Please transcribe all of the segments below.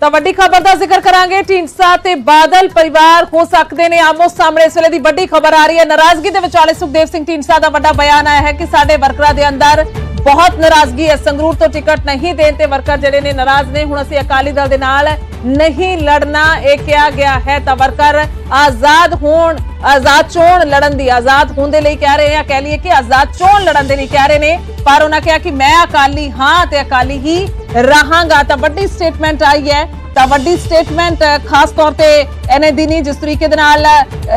ਤਾਂ ਵੱਡੀ ਖਬਰ ਦਾ ਜ਼ਿਕਰ ਕਰਾਂਗੇ। ਢੀਂਡਸਾ ਤੇ ਬਾਦਲ ਪਰਿਵਾਰ ਹੋ ਸਕਦੇ ਨੇ। ਆਮੋ ਸਾਹਮਣੇ ਇਸ ਵੇਲੇ ਦੀ ਵੱਡੀ ਖਬਰ ਆ ਰਹੀ ਹੈ। ਨਾਰਾਜ਼ਗੀ ਦੇ ਵਿਚਾਲੇ ਸੁਖਦੇਵ ਸਿੰਘ ਢੀਂਡਸਾ ਦਾ ਵੱਡਾ ਬਿਆਨ ਆਇਆ ਹੈ ਕਿ ਸਾਡੇ ਵਰਕਰਾਂ ਦੇ ਅੰਦਰ ਬਹੁਤ ਨਾਰਾਜ਼ਗੀ ਹੈ। ਸੰਗਰੂਰ ਤੋਂ ਟਿਕਟ ਨਹੀਂ ਦੇਣ ਤੇ ਵਰਕਰ ਜਿਹੜੇ ਨੇ ਨਾਰਾਜ਼ ਨੇ। ਹੁਣ ਅਸੀਂ ਅਕਾਲੀ ਦਲ ਦੇ ਨਾਲ ਨਹੀਂ ਲੜਨਾ, ਇਹ ਕਿਹਾ ਗਿਆ ਹੈ ਤਾਂ ਵਰਕਰ ਆਜ਼ਾਦ ਹੋਣ, ਆਜ਼ਾਦ ਚੋਣ ਲੜਨ ਦੀ ਆਜ਼ਾਦ ਹੋਣ ਦੇ ਲਈ ਕਹਿ ਰਹੇ ਆ। ਕਹਿ ਲਈਏ ਕਿ ਆਜ਼ਾਦ ਚੋਣ ਲੜਨ ਦੇ ਲਈ ਕਹਿ ਰਹੇ ਨੇ, ਪਰ ਉਹਨਾਂ ਕਿਹਾ ਕਿ ਮੈਂ ਅਕਾਲੀ ਹਾਂ ਤੇ ਅਕਾਲੀ ਹੀ ਰਹਾਂਗਾ। ਤਾਂ ਵੱਡੀ ਸਟੇਟਮੈਂਟ ਆਈ ਹੈ। ਤਾਂ ਵੱਡੀ ਸਟੇਟਮੈਂਟ ਖਾਸ ਤੌਰ ਤੇ ਇਹਨੇ ਦਿਨੀ ਜਿਸ ਤਰੀਕੇ ਦੇ ਨਾਲ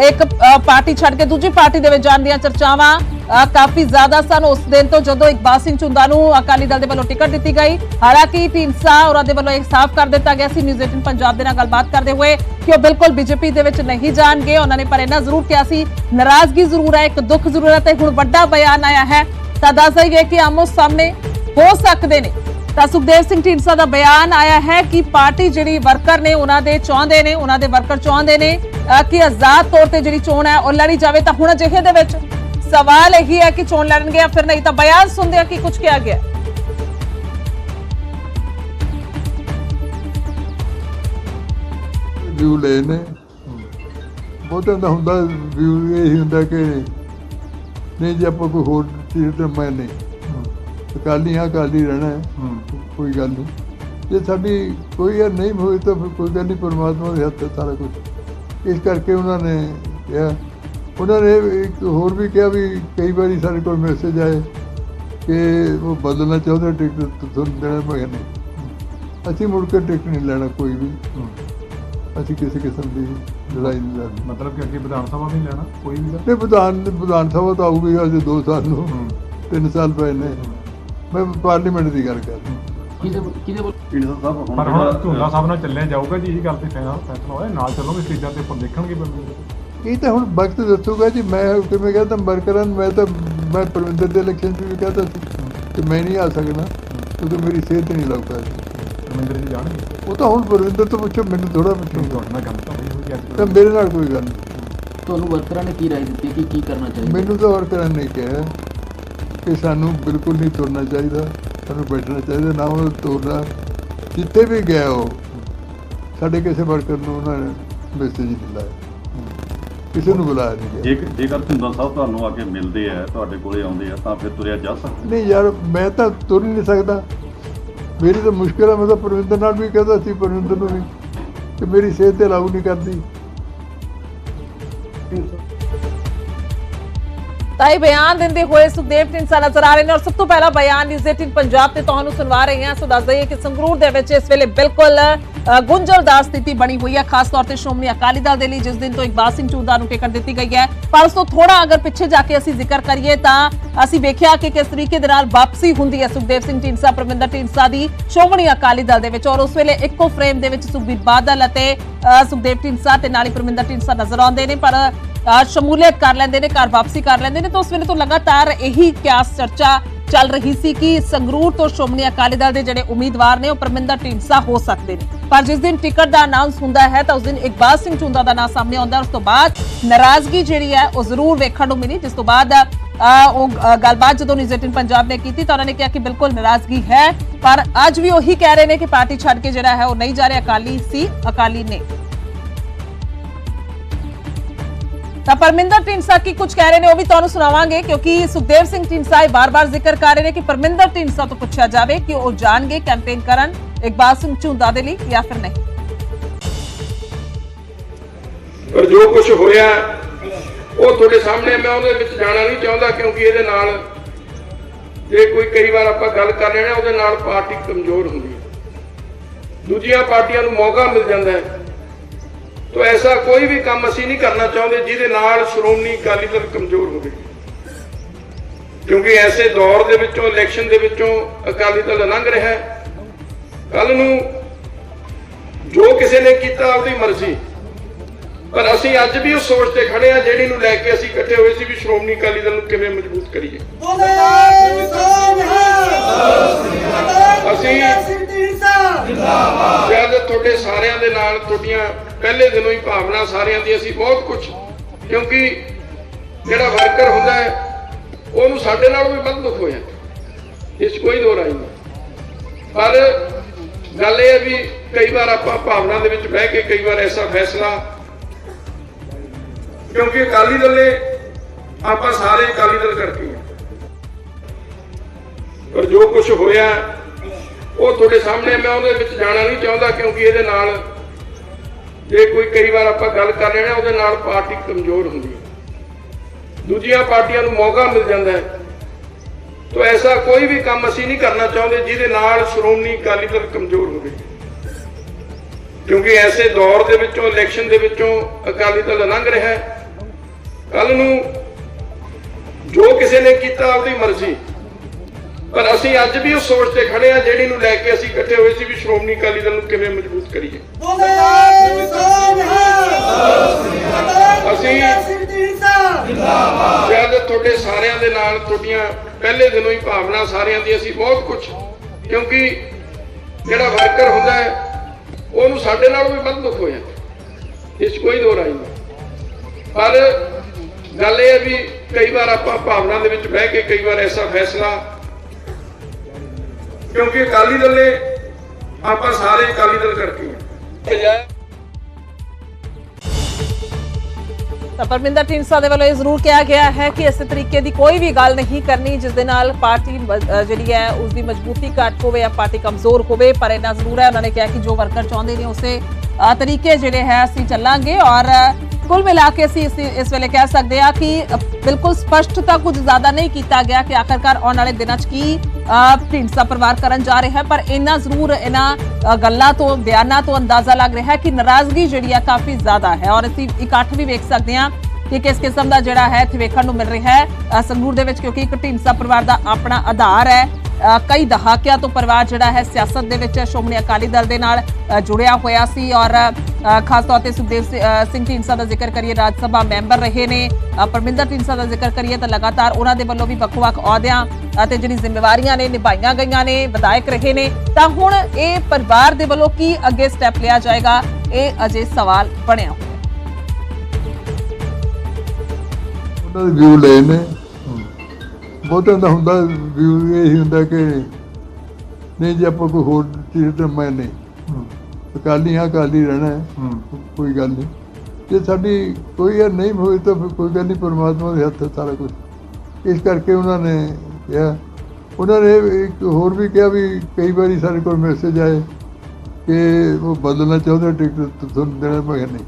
ਇੱਕ ਪਾਰਟੀ ਛੱਡ ਕੇ ਦੂਜੀ ਪਾਰਟੀ ਦੇ ਵਿੱਚ ਜਾਣ ਦੀਆਂ ਚਰਚਾਵਾਂ ਕਾਫੀ ਜ਼ਿਆਦਾ ਸਨ ਉਸ ਦਿਨ ਤੋਂ ਜਦੋਂ ਇਕਬਾਲ ਸਿੰਘ ਚੁੰਦਾ ਨੂੰ ਅਕਾਲੀ ਦਲ ਦੇ ਵੱਲੋਂ ਟਿਕਟ ਦਿੱਤੀ ਗਈ। ਹਾਲਾਂਕਿ ਢੀਂਡਸਾ ਉਹਨਾਂ ਦੇ ਵੱਲੋਂ ਇਹ ਸਾਫ਼ ਕਰ ਦਿੱਤਾ ਗਿਆ ਸੀ। ਨਿਊਜ਼ 18 ਪੰਜਾਬ ਦੇ ਨਾਲ ਗੱਲਬਾਤ ਕਰਦੇ ਹੋਏ ਕਿ ਉਹ ਬਿਲਕੁਲ ਬੀਜੇਪੀ ਦੇ ਵਿੱਚ ਨਹੀਂ ਜਾਣਗੇ। ਉਹਨਾਂ ਨੇ ਪਰ ਇਹਨਾਂ ਜ਼ਰੂਰ ਕਿਹਾ ਸੀ, ਨਾਰਾਜ਼ਗੀ ਜ਼ਰੂਰ ਹੈ, ਇੱਕ ਦੁੱਖ ਜ਼ਰੂਰ ਹੈ ਤੇ ਹੁਣ ਵੱਡਾ ਬਿਆਨ ਆਇਆ ਹੈ। ਤਾਂ ਦੱਸ ਦਈਏ ਕਿ ਆਮੋ ਸਾਹਮਣੇ ਹੋ ਸਕਦੇ ਨੇ। ਤਾਂ ਸੁਖਦੇਵ ਸਿੰਘ ਢੀਂਡਸਾ ਦਾ ਬਿਆਨ ਆਇਆ ਹੈ ਕਿ ਪਾਰਟੀ ਜਿਹੜੀ ਵਰਕਰ ਨੇ, ਉਹਨਾਂ ਦੇ ਚਾਹੁੰਦੇ ਨੇ, ਉਹਨਾਂ ਦੇ ਵਰਕਰ ਚਾਹੁੰਦੇ ਨੇ ਕਿ ਆਜ਼ਾਦ ਤੌਰ ਤੇ ਜਿਹੜੀ ਚੋਣ ਹੈ, ਉਹ ਲੜੀ ਜਾਵੇ। ਤਾਂ ਹੁਣ ਅਜਿਹੇ ਦੇ ਵਿੱਚ ਸਵਾਲ ਇਹੀ ਹੈ ਕਿ ਚੋਣ ਲੜਨਗੇ ਜਾਂ ਫਿਰ ਨਹੀਂ ਤਾਂ ਬਿਆਨ ਸੁਣਦੇ ਆ ਕਿ ਕੁਝ ਕਿਹਾ ਗਿਆ ਵਿਊ ਲਏ ਨੇ ਬਹੁਤਿਆਂ ਦਾ ਹੁੰਦਾ ਵਿਊ ਇਹ ਹੁੰਦਾ ਕਿ ਨਹੀਂ ਜੇ ਆਪਾਂ ਕੋਈ ਹੋਰ ਚੀਜ਼ ਤੇ ਮੈਂ ਨਹੀਂ ਅਕਾਲੀ ਹਾਂ ਅਕਾਲੀ ਰਹਿਣਾ ਕੋਈ ਗੱਲ ਨਹੀਂ ਜੇ ਸਾਡੀ ਕੋਈ ਯਾਰ ਨਹੀਂ ਹੋਈ ਤਾਂ ਫਿਰ ਕੋਈ ਗੱਲ ਨਹੀਂ ਪਰਮਾਤਮਾ ਦੇ ਹੱਥ ਹੈ ਸਾਰਾ ਕੁਝ ਇਸ ਕਰਕੇ ਉਹਨਾਂ ਨੇ ਕਿਹਾ ਉਹਨਾਂ ਨੇ ਇੱਕ ਹੋਰ ਵੀ ਕਿਹਾ ਵੀ ਕਈ ਵਾਰੀ ਸਾਡੇ ਕੋਲ ਮੈਸੇਜ ਆਏ ਕਿ ਉਹ ਬਦਲਣਾ ਚਾਹੁੰਦੇ ਟਿਕਟ ਤੁਹਾਨੂੰ ਦੇਣਾ ਕਿਹਾ ਨਹੀਂ। ਅਸੀਂ ਮੁੜ ਕੇ ਟਿਕਟ ਨਹੀਂ ਲੈਣਾ ਕੋਈ ਵੀ। ਅਸੀਂ ਕਿਸੇ ਕਿਸਮ ਦੀ ਲੜਾਈ ਨਹੀਂ ਲੜਨੀ। ਮਤਲਬ ਕਿ ਅੱਗੇ ਵਿਧਾਨ ਸਭਾ ਵੀ ਨਹੀਂ ਲੈਣਾ ਕੋਈ ਵੀ ਨਹੀਂ ਵਿਧਾਨ ਵਿਧਾਨ ਸਭਾ ਤਾਂ ਆਊਗੀ ਅਜੇ 2 ਸਾਲ ਨੂੰ। 3 ਸਾਲ ਪਏ ਨੇ। ਮੈਂ ਪਾਰਲੀਮੈਂਟ ਦੀ ਗੱਲ ਕਰ ਰਿਹਾ। ਕਿਹਦੇ ਕਿਹਦੇ ਢੀਂਡਸਾ ਸਾਹਿਬ ਹੁਣ ਪਰ ਹੁਣ ਝੂਲਾ ਸਾਹਿਬ ਨਾਲ ਚੱਲਿਆ ਜਾਊਗਾ ਜੀ ਇਹ ਗੱਲ ਤੇ ਫੈਸਲਾ ਫੈਸਲਾ ਹੋਇਆ ਨਾਲ ਚੱਲੋਗੇ ਸਟੇਜਾਂ ਤੇ ਉੱਪਰ ਦੇਖਣਗੇ ਬੰਦੇ। ਇਹ ਤਾਂ ਹੁਣ ਵਕਤ ਦੱਸੂਗਾ ਜੀ ਮੈਂ ਕਿਵੇਂ ਕਹਿੰਦਾ ਵਰਕਰਾਂ ਨੂੰ ਮੈਂ ਤਾਂ ਮੈਂ ਪ੍ਰਵਿੰਦਰ ਦੇ ਇਲੈਕਸ਼ਨ 'ਚ ਵੀ ਕਹਿੰਦਾ ਸੀ ਕਿ ਮੈਂ ਨਹੀਂ ਆ ਸਕਦਾ ਕਿਉਂਕਿ ਮੇਰੀ ਸਿਹਤ ਨਹੀਂ ਲੱਗਦਾ ਰਮਿੰਦਰ ਜੀ ਜਾਣਗੇ? ਉਹ ਤਾਂ ਹੁਣ ਪ੍ਰਵਿੰਦਰ ਤੋਂ ਪੁੱਛੋ ਮੈਨੂੰ ਥੋੜਾ ਪੁੱਛੋ। ਤੁਹਾਡੇ ਗੱਲ ਤਾਂ ਹੋਈ ਹੋਈ ਅੱਜ ਤਾਂ ਮੇਰੇ ਨਾਲ ਕੋਈ ਗੱਲ ਨਹੀਂ। ਤੁਹਾਨੂੰ ਵਰਕਰਾਂ ਨੇ ਕੀ ਰਾਏ ਦਿੱਤੀ ਕਿ ਕੀ ਕਰਨਾ ਚਾਹੀਦਾ? ਮੈਨੂੰ ਤਾਂ ਵਰਕਰਾਂ ਨੇ ਕਿਹਾ ਕਿ ਸਾਨੂੰ ਬਿਲਕੁਲ ਨਹੀਂ ਤੁਰਨਾ ਚਾਹੀਦਾ ਸਾਨੂੰ ਬੈਠਣਾ ਚਾਹੀਦਾ ਨਾ ਉਹ ਤੁਰਨਾ। ਜਿੱਥੇ ਵੀ ਗਿਆ ਉਹ ਸਾਡੇ ਕਿਸੇ ਵਰਕਰ ਨੂੰ ਉਹਨਾਂ ਨੇ ਮੈਸੇਜ ਨਹੀਂ ਲਾਇਆ ਕਿਸੇ ਨੂੰ ਬੁਲਾਇਆ ਨਹੀਂ ਗਿਆ। ਜੇਕਰ ਜੇਕਰ ਸਾਹਿਬ ਤੁਹਾਨੂੰ ਆ ਕੇ ਮਿਲਦੇ ਆ ਤੁਹਾਡੇ ਕੋਲੇ ਆਉਂਦੇ ਆ ਤਾਂ ਫਿਰ ਤੁਰਿਆ ਜਾ ਸਕਦਾ। ਨਹੀਂ ਯਾਰ ਮੈਂ ਤਾਂ ਤੁਰ ਨਹੀਂ ਸਕਦਾ। ਮੇਰੀ ਤਾਂ ਮੁਸ਼ਕਿਲ ਹੈ ਮੈਂ ਤਾਂ ਪਰਵਿੰਦਰ ਨਾਲ ਵੀ ਕਹਿੰਦਾ ਸੀ ਪਰਵਿੰਦਰ ਨੂੰ ਵੀ। ਕਿ ਮੇਰੀ ਸਿਹਤ ਤੇ ਲਾਗੂ ਨਹੀਂ ਕਰਦੀ। ਤਾਂ ਇਹ ਬਿਆਨ ਦਿੰਦੇ ਹੋਏ ਸੁਖਦੇਵ ਢੀਂਡਸਾ ਨਜ਼ਰ ਆ ਰਹੇ ਨੇ ਔਰ ਸਭ ਤੋਂ ਪਹਿਲਾ ਬਿਆਨ ਨਿਊਜ਼ 18 ਪੰਜਾਬ ਤੇ ਤੁਹਾਨੂੰ ਸੁਣਵਾ ਰਹੇ ਹਾਂ। ਸੋ ਦੱਸ ਦਈਏ ਕਿ ਸੰਗਰੂਰ ਦੇ ਵਿੱਚ ਇਸ ਵੇਲੇ ਬਿਲਕੁਲ ਗੁੰਝਲਦਾਰ ਸਥਿਤੀ ਬਣੀ ਹੋਈ ਹੈ। ਖਾਸ ਤੌਰ ਤੇ ਸ਼੍ਰੋਮਣੀ ਅਕਾਲੀ ਦਲ ਦੇ ਲਈ ਜਿਸ ਦਿਨ ਤੋਂ ਇਕਬਾਲ ਸਿੰਘ ਚੂਦਾ ਨੂੰ ਟਿਕਟ ਦਿੱਤੀ ਗਈ ਹੈ। ਪਰ ਉਸ ਤੋਂ ਥੋੜਾ ਅਗਰ ਪਿੱਛੇ ਜਾ ਕੇ ਅਸੀਂ ਜ਼ਿਕਰ ਕਰੀਏ ਤਾਂ ਅਸੀਂ ਵੇਖਿਆ ਕਿ ਕਿਸ ਤਰੀਕੇ ਦੇ ਨਾਲ ਵਾਪਸੀ ਹੁੰਦੀ ਹੈ ਸੁਖਦੇਵ ਸਿੰਘ ਢੀਂਡਸਾ ਪ੍ਰਵਿੰਦਰ ਢੀਂਡਸਾ ਦੀ ਸ਼੍ਰੋਮਣੀ ਅਕਾਲੀ ਦਲ ਦੇ ਵਿੱਚ। ਔਰ ਉਸ ਵੇਲੇ ਇੱਕੋ ਫਰੇਮ ਦੇ ਵਿੱਚ ਸੁਖਬੀਰ ਬਾਦਲ ਅਤੇ ਅ, ਸੁਖਦੇਵ ਢੀਂਡਸਾ ਤੇ ਨਾਲ ਹੀ ਪ੍ਰਵਿੰਦਰ ਢੀਂਡਸਾ ਨਜ਼ਰ ਆਉਂਦੇ ਨੇ। ਪਰ ਸ਼ਮੂਲੀਅਤ ਕਰ ਲੈਂਦੇ ਨੇ, ਘਰ ਵਾਪਸੀ ਕਰ ਲੈਂਦੇ ਨੇ, ਤਾਂ ਉਸ ਵੇਲੇ ਤੋਂ ਲਗਾਤਾਰ ਇਹੀ ਕਿਆਸ ਚਰਚਾ ਚੱਲ ਰਹੀ ਸੀ ਕਿ ਸੰਗਰੂਰ ਤੋਂ ਸ਼੍ਰੋਮਣੀ ਅਕਾਲੀ ਦਲ ਦੇ ਜਿਹੜੇ ਉਮੀਦਵਾਰ ਨੇ, ਉਹ ਪਰਮਿੰਦਰ ਢੀਂਡਸਾ ਹੋ ਸਕਦੇ ਨੇ। ਪਰ ਜਿਸ ਦਿਨ ਟਿਕਟ ਦਾ ਅਨਾਉਂਸ ਹੁੰਦਾ ਹੈ, ਤਾਂ ਉਸ ਦਿਨ ਇਕਬਾਲ ਸਿੰਘ ਚੁੰਦਾ ਦਾ ਨਾਮ ਸਾਹਮਣੇ ਆਉਂਦਾ ਉਸ ਤੋਂ ਬਾਅਦ ਨਾਰਾਜ਼ਗੀ ਜਿਹੜੀ ਹੈ, ਉਹ ਜ਼ਰੂਰ ਵੇਖਣ ਨੂੰ ਮਿਲੀ। ਜਿਸ ਤੋਂ ਬਾਅਦ ਉਹ ਗੱਲਬਾਤ ਜਦੋਂ ਨਿਊਜ਼ 18 ਪੰਜਾਬ ਨੇ ਕੀਤੀ, ਤਾਂ ਉਹਨਾਂ ਨੇ ਕਿਹਾ ਕਿ ਬਿਲਕੁਲ ਨਾਰਾਜ਼ਗੀ ਹੈ। ਪਰ ਅੱਜ ਵੀ ਉਹੀ ਕਹਿ ਰਹੇ ਨੇ ਕਿ ਪਾਰਟੀ ਛੱਡ ਕੇ ਜਿਹੜਾ ਹੈ, ਉਹ ਨਹੀਂ ਜਾ ਰਿਹਾ। ਅਕਾਲੀ ਸੀ, ਅਕਾਲੀ ਨੇ। ਤਾਂ ਪਰਮਿੰਦਰ ਢੀਂਡਸਾ ਕੀ ਕੁਝ ਕਹਿ ਰਹੇ ਨੇ ਉਹ ਵੀ ਤੁਹਾਨੂੰ ਸੁਣਾਵਾਂਗੇ, ਕਿਉਂਕਿ ਸੁਖਦੇਵ ਸਿੰਘ ਢੀਂਡਸਾ ਇਹ ਬਾਰ-ਬਾਰ ਜ਼ਿਕਰ ਕਰ ਰਹੇ ਨੇ ਕਿ ਪਰਮਿੰਦਰ ਢੀਂਡਸਾ ਤੋਂ ਪੁੱਛਿਆ ਜਾਵੇ ਕਿ ਉਹ ਜਾਣਗੇ ਕੈਂਪੇਨ ਕਰਨ ਇਕਬਾਲ ਸਿੰਘ ਝੁੰਦਾ ਦੇ ਲਈ ਜਾਂ ਫਿਰ ਨਹੀਂ। ਪਰ ਜੋ ਕੁਝ ਹੋਇਆ, ਉਹ ਤੁਹਾਡੇ ਸਾਹਮਣੇ ਮੈਂ ਉਹਦੇ ਵਿੱਚ ਜਾਣਾ ਨਹੀਂ ਚਾਹੁੰਦਾ, ਕਿਉਂਕਿ ਇਹਦੇ ਨਾਲ ਜੇ ਕੋਈ ਕਈ ਵਾਰ ਆਪਾਂ ਗੱਲ ਕਰ ਰਹੇ ਉਹਦੇ ਨਾਲ ਪਾਰਟੀ ਕਮਜ਼ੋਰ ਹੁੰਦੀ ਹੈ। ਦੂਜੀਆਂ ਪਾਰਟੀਆਂ ਨੂੰ ਮੌਕਾ ਮਿਲ ਜਾਂਦਾ ਹੈ। ਤਾਂ ਐਸਾ ਕੋਈ ਵੀ ਕੰਮ ਅਸੀਂ ਨਹੀਂ ਕਰਨਾ ਚਾਹੁੰਦੇ ਜਿਹਦੇ ਨਾਲ ਸ਼੍ਰੋਮਣੀ ਅਕਾਲੀ ਦਲ ਕਮਜ਼ੋਰ ਹੋਵੇ। ਕਿਉਂਕਿ ਐਸੇ ਦੌਰ ਦੇ ਵਿੱਚੋਂ ਇਲੈਕਸ਼ਨ ਦੇ ਵਿੱਚੋਂ ਅਕਾਲੀ ਦਲ ਲੰਘ ਰਿਹਾ ਹੈ। ਕੱਲ ਨੂੰ ਜੋ ਕਿਸੇ ਨੇ ਕੀਤਾ ਉਹਦੀ ਮਰਜ਼ੀ। ਪਰ ਅਸੀਂ ਅੱਜ ਵੀ ਉਸ ਸੋਚ ਤੇ ਖੜੇ ਆ ਜਿਹੜੀ ਨੂੰ ਲੈ ਕੇ ਅਸੀਂ ਇਕੱਠੇ ਹੋਏ ਸੀ ਵੀ ਸ਼੍ਰੋਮਣੀ ਅਕਾਲੀ ਦਲ ਨੂੰ ਕਿਵੇਂ ਮਜ਼ਬੂਤ ਕਰੀਏ। ਅਸੀਂ ਜਦ ਤੁਹਾਡੇ ਸਾਰਿਆਂ ਦੇ ਨਾਲ ਤੁਹਾਡੀਆਂ ਪਹਿਲੇ ਦਿਨੋਂ ਹੀ ਭਾਵਨਾ ਸਾਰਿਆਂ ਦੀ, ਅਸੀਂ ਬਹੁਤ ਕੁਝ ਕਿਉਂਕਿ ਜਿਹੜਾ ਵਰਕਰ ਹੁੰਦਾ ਹੈ, ਉਹਨੂੰ ਸਾਡੇ ਨਾਲੋਂ ਵੀ ਵੱਧ ਦੁੱਖ ਹੋਇਆ। ਇਸ 'ਚ ਕੋਈ ਦੋ ਰਾਈ ਨਹੀਂ। ਪਰ ਗੱਲ ਇਹ ਹੈ ਵੀ ਕਈ ਵਾਰ ਆਪਾਂ ਭਾਵਨਾ ਦੇ ਵਿੱਚ ਬਹਿ ਕੇ ਕਈ ਵਾਰ ਐਸਾ ਫੈਸਲਾ, ਕਿਉਂਕਿ ਅਕਾਲੀ ਦਲ ਨੇ ਆਪਾਂ ਸਾਰੇ ਅਕਾਲੀ ਦਲ ਕਰਕੇ ਪਰ ਜੋ ਕੁਝ ਹੋਇਆ, ਉਹ ਤੁਹਾਡੇ ਸਾਹਮਣੇ ਮੈਂ ਉਹਦੇ ਵਿੱਚ ਜਾਣਾ ਨਹੀਂ ਚਾਹੁੰਦਾ, ਕਿਉਂਕਿ ਇਹਦੇ ਨਾਲ ਜੇ ਕੋਈ ਕਈ ਵਾਰ ਆਪਾਂ ਗੱਲ ਕਰ ਰਹੇ ਉਹਦੇ ਨਾਲ ਪਾਰਟੀ ਕਮਜ਼ੋਰ ਹੁੰਦੀ ਹੈ। ਦੂਜੀਆਂ ਪਾਰਟੀਆਂ ਨੂੰ ਮੌਕਾ ਮਿਲ ਜਾਂਦਾ ਹੈ। ਤੋ ਐਸਾ ਕੋਈ ਵੀ ਕੰਮ ਅਸੀਂ ਨਹੀਂ ਕਰਨਾ ਚਾਹੁੰਦੇ ਜਿਹਦੇ ਨਾਲ ਸ਼੍ਰੋਮਣੀ ਅਕਾਲੀ ਦਲ ਕਮਜ਼ੋਰ ਹੋਵੇ। ਕਿਉਂਕਿ ਐਸੇ ਦੌਰ ਦੇ ਵਿੱਚੋਂ, ਇਲੈਕਸ਼ਨ ਦੇ ਵਿੱਚੋਂ ਅਕਾਲੀ ਦਲ ਲੰਘ ਰਿਹਾ ਹੈ। ਕੱਲ ਨੂੰ ਜੋ ਕਿਸੇ ਨੇ ਕੀਤਾ ਉਹਦੀ ਮਰਜ਼ੀ। ਪਰ ਅਸੀਂ ਅੱਜ ਵੀ ਉਸ ਸੋਚ ਤੇ ਖੜੇ ਆ ਜਿਹੜੀ ਨੂੰ ਲੈ ਕੇ ਅਸੀਂ ਇਕੱਠੇ ਹੋਏ ਸੀ ਵੀ ਸ਼੍ਰੋਮਣੀ ਅਕਾਲੀ ਦਲ ਨੂੰ ਕਿਵੇਂ ਮਜ਼ਬੂਤ ਕਰੀਏ। ਅਸੀਂ ਜਦ ਤੁਹਾਡੇ ਸਾਰਿਆਂ ਦੇ ਨਾਲ ਤੁਹਾਡੀਆਂ ਪਹਿਲੇ ਦਿਨੋਂ ਹੀ ਭਾਵਨਾ ਸਾਰਿਆਂ ਦੀ, ਅਸੀਂ ਬਹੁਤ ਕੁਝ ਕਿਉਂਕਿ ਜਿਹੜਾ ਵਰਕਰ ਹੁੰਦਾ ਹੈ, ਉਹਨੂੰ ਸਾਡੇ ਨਾਲੋਂ ਵੀ ਵੱਧ ਦੁੱਖ ਹੋਇਆ ਇਸ 'ਚ ਕੋਈ ਦੋ ਰਾਈ ਨਹੀਂ। ਪਰ ਗੱਲ ਇਹ ਹੈ ਵੀ ਕਈ ਵਾਰ ਆਪਾਂ ਭਾਵਨਾ ਦੇ ਵਿੱਚ ਬਹਿ ਕੇ ਕਈ ਵਾਰ ਐਸਾ ਫੈਸਲਾ ਕਿਉਂਕਿ ਅਕਾਲੀ ਦਲ ਨੇ ਆਪਾਂ ਸਾਰੇ ਅਕਾਲੀ ਦਲ ਕਰਕੇ ਹਾਂ। ਤਾਂ ਪਰਮਿੰਦਰ ਢੀਂਡਸਾ ਦੇ ਵੱਲੋਂ ਇਹ ਜ਼ਰੂਰ ਕਿਹਾ ਗਿਆ ਹੈ ਕਿ ਇਸੇ ਤਰੀਕੇ ਦੀ ਕੋਈ ਵੀ ਗੱਲ ਨਹੀਂ ਕਰਨੀ, ਜਿਸ ਦੇ ਨਾਲ ਪਾਰਟੀ ਜਿਹੜੀ ਹੈ ਉਸ ਦੀ ਮਜ਼ਬੂਤੀ ਘੱਟ ਹੋਵੇ ਜਾਂ ਪਾਰਟੀ ਕਮਜ਼ੋਰ ਹੋਵੇ, ਪਰ ਇਹਨਾਂ ਜ਼ਰੂਰ ਹੈ ਉਹਨਾਂ ਨੇ ਕਿਹਾ ਕਿ ਜੋ ਵਰਕਰ ਚਾਹੁੰਦੇ ਨੇ, ਉਸੇ ਤਰੀਕੇ ਜਿਹੜੇ ਹੈ, ਅਸੀਂ ਚੱਲਾਂਗੇ ਔਰ ਕੁੱਲ ਮਿਲਾ ਕੇ ਅਸੀਂ ਇਸ ਇਸ ਵੇਲੇ ਕਹਿ ਸਕਦੇ ਹਾਂ ਕਿ ਬਿਲਕੁਲ ਸਪਸ਼ਟ ਕੁਝ ਜ਼ਿਆਦਾ ਨਹੀਂ ਕੀਤਾ ਗਿਆ ਕਿ ਆਖਰਕਾਰ ਆਉਣ ਵਾਲੇ ਦਿਨਾਂ 'ਚ ਕੀ ਅ, ਪਰਿਵਾਰ ਕਰਨ ਜਾ ਰਿਹਾ ਹੈ। ਪਰ ਇਹਨਾਂ ਜ਼ਰੂਰ ਇਹਨਾਂ ਗੱਲਾਂ ਤੋਂ ਬਿਆਨਾਂ ਤੋਂ ਅੰਦਾਜ਼ਾ ਲੱਗ ਰਿਹਾ ਹੈ ਕਿ ਨਾਰਾਜ਼ਗੀ ਜਿਹੜੀ ਹੈ ਕਾਫੀ ਜ਼ਿਆਦਾ ਹੈ। ਔਰ ਅਸੀਂ ਇਕੱਠ ਵੀ ਵੇਖ ਸਕਦੇ ਹਾਂ ਕਿ ਕਿਸ ਕਿਸਮ ਦਾ ਜਿਹੜਾ ਹੈ ਇੱਥੇ ਵੇਖਣ ਨੂੰ ਮਿਲ ਰਿਹਾ ਹੈ ਸੰਗਰੂਰ ਦੇ ਵਿੱਚ ਕਿਉਂਕਿ ਇੱਕ ਢੀਂਡਸਾ ਪਰਿਵਾਰ ਦਾ ਆਪਣਾ ਆਧਾਰ ਹੈ। ਕਈ ਦਹਾਕਿਆਂ ਤੋਂ ਪਰਿਵਾਰ ਜਿਹੜਾ ਹੈ ਸਿਆਸਤ ਦੇ ਵਿੱਚ ਸ਼੍ਰੋਮਣੀ ਅਕਾਲੀ ਦਲ ਦੇ ਨਾਲ ਜੁੜਿਆ ਹੋਇਆ ਸੀ ਔਰ ਖਾਸ ਤੌਰ ਤੇ ਸੁਖਦੇਵ ਸਿੰਘ ਢੀਂਡਸਾ ਦਾ ਜ਼ਿਕਰ ਕਰੀਏ, ਰਾਜ ਸਭਾ ਮੈਂਬਰ ਰਹੇ ਨੇ ਪਰਮਿੰਦਰ ਢੀਂਡਸਾ ਦਾ ਜ਼ਿਕਰ ਕਰੀਏ ਤਾਂ ਲਗਾਤਾਰ ਉਹਨਾਂ ਦੇ ਵੱਲੋਂ ਵੀ ਵੱਖ-ਵੱਖ ਅਹੁਦਿਆਂ ਅਤੇ ਜਿਹੜੀ ਜ਼ਿੰਮੇਵਾਰੀਆਂ ਨੇ ਨਿਭਾਈਆਂ ਗਈਆਂ ਨੇ, ਵਿਧਾਇਕ ਰਹੇ ਨੇ। ਤਾਂ ਹੁਣ ਇਹ ਪਰਿਵਾਰ ਦੇ ਵੱਲੋਂ ਕੀ ਅੱਗੇ ਸਟੈਪ ਲਿਆ ਜਾਏਗਾ, ਇਹ ਅਜੇ ਸਵਾਲ ਬਣਿਆ ਹੋਇਆ ਉਹਨਾਂ ਦੇ ਵਿਊ ਲਏ ਨੇ ਬਹੁਤਿਆਂ ਦਾ ਹੁੰਦਾ ਵਿਊ ਇਹ ਹੁੰਦਾ ਕਿ ਨਹੀਂ ਜੇ ਆਪਾਂ ਕੋਈ ਹੋਰ ਚੀਜ਼ ਤੇ ਮੈਂ ਨਹੀਂ। ਅਕਾਲੀ ਹਾਂ ਅਕਾਲੀ ਰਹਿਣਾ ਹੈ। ਕੋਈ ਗੱਲ ਨਹੀਂ। ਜੇ ਸਾਡੀ ਕੋਈ ਇਹ ਨਹੀਂ ਹੋਈ ਤਾਂ ਕੋਈ ਗੱਲ ਨਹੀਂ ਪਰਮਾਤਮਾ ਦੇ ਹੱਥ ਸਾਰਾ ਕੁਝ। ਇਸ ਕਰਕੇ ਉਹਨਾਂ ਨੇ ਕਿਹਾ ਉਹਨਾਂ ਨੇ ਇੱਕ ਹੋਰ ਵੀ ਕਿਹਾ ਵੀ ਕਈ ਵਾਰੀ ਸਾਡੇ ਕੋਲ ਮੈਸੇਜ ਆਏ ਕਿ ਉਹ ਬਦਲਣਾ ਚਾਹੁੰਦੇ ਟਿਕਟ ਤੁਹਾਨੂੰ ਦੇਣਾ ਕਿਹਾ ਨਹੀਂ।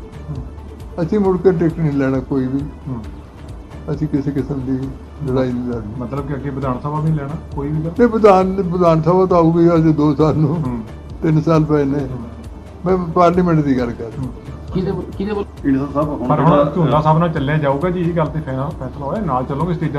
ਅਸੀਂ ਮੁੜ ਕੇ ਟਿਕਟ ਨਹੀਂ ਲੈਣਾ ਕੋਈ ਵੀ। ਅਸੀਂ ਕਿਸੇ ਕਿਸਮ ਦੀ ਲੜਾਈ ਨਹੀਂ ਲੜਨੀ। ਮਤਲਬ ਕਿ ਅੱਗੇ ਵਿਧਾਨ ਸਭਾ ਵੀ ਨਹੀਂ ਲੈਣਾ? ਕੋਈ ਵੀ ਤੇ ਵਿਧਾਨ ਵਿਧਾਨ ਸਭਾ ਤਾਂ ਆਊਗੀ ਅਜੇ 2 ਸਾਲ ਨੂੰ। ਹੂੰ। 3 ਸਾਲ ਪਏ ਨੇ। ਮੈਂ ਪਾਰਲੀਮੈਂਟ ਦੀ ਗੱਲ ਕਰ ਕਿਹਦੇ ਕਿਹਦੇ ਵੱਲ- ਢੀਂਡਸਾ ਸਾਹਿਬ ਹੁਣ ਝੁੰਦਾ ਸਾਹਿਬ ਨਾਲ ਚੱਲਿਆ ਜਾਊਗਾ ਜੀ ਇਹ ਗੱਲ ਤੇ ਫੈਸਲਾ ਫੈਸਲਾ ਹੋਇਆ। ਨਾਲ ਚੱਲੋਗੇ ਸਟੇਜਾਂ